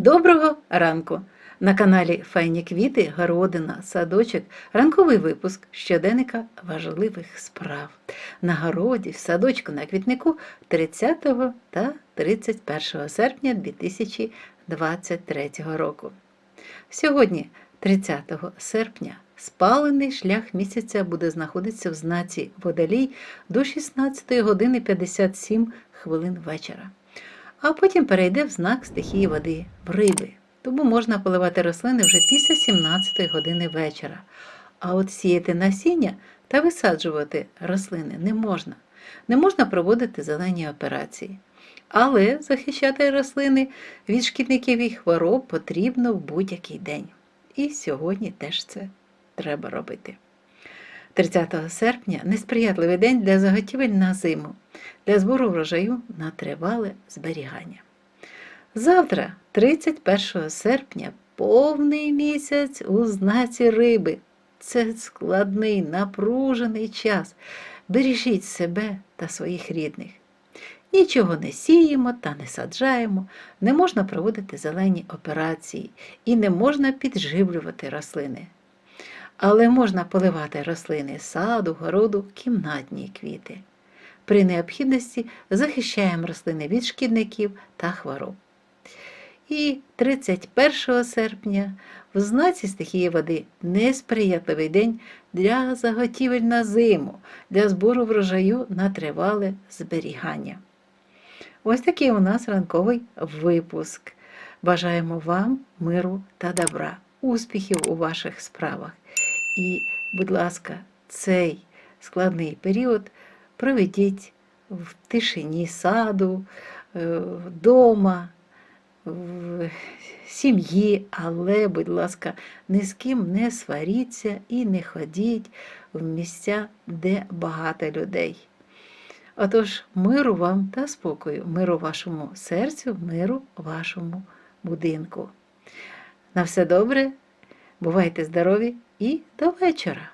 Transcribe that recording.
Доброго ранку! На каналі Файні квіти, городина, садочок, ранковий випуск щоденника важливих справ. На городі, в садочку на квітнику 30 та 31 серпня 2023 року. Сьогодні, 30 серпня, спалений шлях місяця буде знаходитися в знаці Водолій до 16 години 57 хвилин вечора а потім перейде в знак стихії води в риби. Тому можна поливати рослини вже після 17 години вечора. А от сіяти насіння та висаджувати рослини не можна. Не можна проводити зелені операції. Але захищати рослини від шкідників і хвороб потрібно в будь-який день. І сьогодні теж це треба робити. 30 серпня несприятливий день для заготівель на зиму, для збору врожаю на тривале зберігання. Завтра, 31 серпня, повний місяць у знаці риби. Це складний, напружений час. Бережіть себе та своїх рідних. Нічого не сіємо та не саджаємо, не можна проводити зелені операції і не можна підживлювати рослини але можна поливати рослини саду, городу, кімнатні квіти. При необхідності захищаємо рослини від шкідників та хвороб. І 31 серпня в знаці стихії води несприятливий день для заготівель на зиму, для збору врожаю на тривале зберігання. Ось такий у нас ранковий випуск. Бажаємо вам миру та добра, успіхів у ваших справах. І, будь ласка, цей складний період проведіть в тишині саду, е, вдома, в сім'ї, але, будь ласка, ні з ким не сваріться і не ходіть в місця, де багато людей. Отож, миру вам та спокою, миру вашому серцю, миру вашому будинку. На все добре, бувайте здорові! і до вечора.